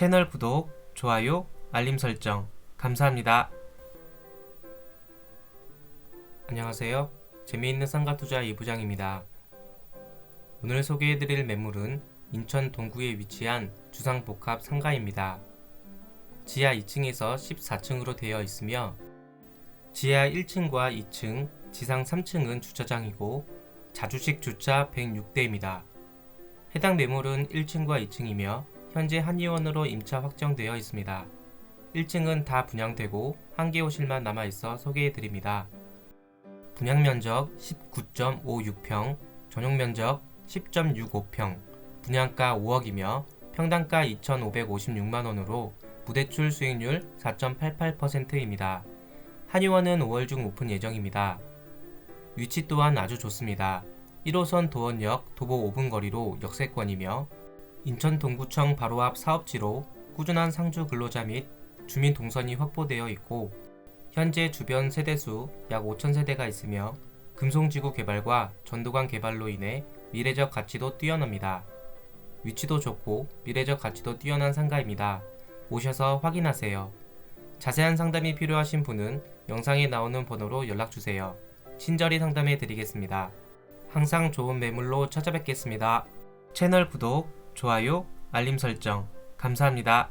채널 구독, 좋아요, 알림 설정 감사합니다. 안녕하세요. 재미있는 쌍가 투자 이부장입니다. 오늘 소개해드릴 매물은 인천 동구에 위치한 주상복합 상가입니다. 지하 2층에서 14층으로 되어 있으며 지하 1층과 2층, 지상 3층은 주차장이고 자주식 주차 106대입니다. 해당 매물은 1층과 2층이며 현재 한의원으로 임차 확정되어 있습니다. 1층은 다 분양되고 한 개 호실만 남아 있어 소개해 드립니다. 분양 면적 19.56평, 전용 면적 10.65평, 분양가 5억이며 평당가 2,556만 원으로 무대출 수익률 4.88%입니다. 한의원은 5월 중 오픈 예정입니다. 위치 또한 아주 좋습니다. 1호선 도원역 도보 5분 거리로 역세권이며 인천 동구청 바로 앞 사업지로 꾸준한 상주 근로자 및 주민 동선이 확보되어 있고 현재 주변 세대수 약 5천 세대가 있으며 금송지구 개발과 전도관 개발로 인해 미래적 가치도 뛰어납니다. 위치도 좋고 미래적 가치도 뛰어난 상가입니다. 오셔서 확인하세요. 자세한 상담이 필요하신 분은 영상에 나오는 번호로 연락주세요. 친절히 상담해 드리겠습니다. 항상 좋은 매물로 찾아뵙겠습니다. 채널 구독, 좋아요, 알림 설정 감사합니다.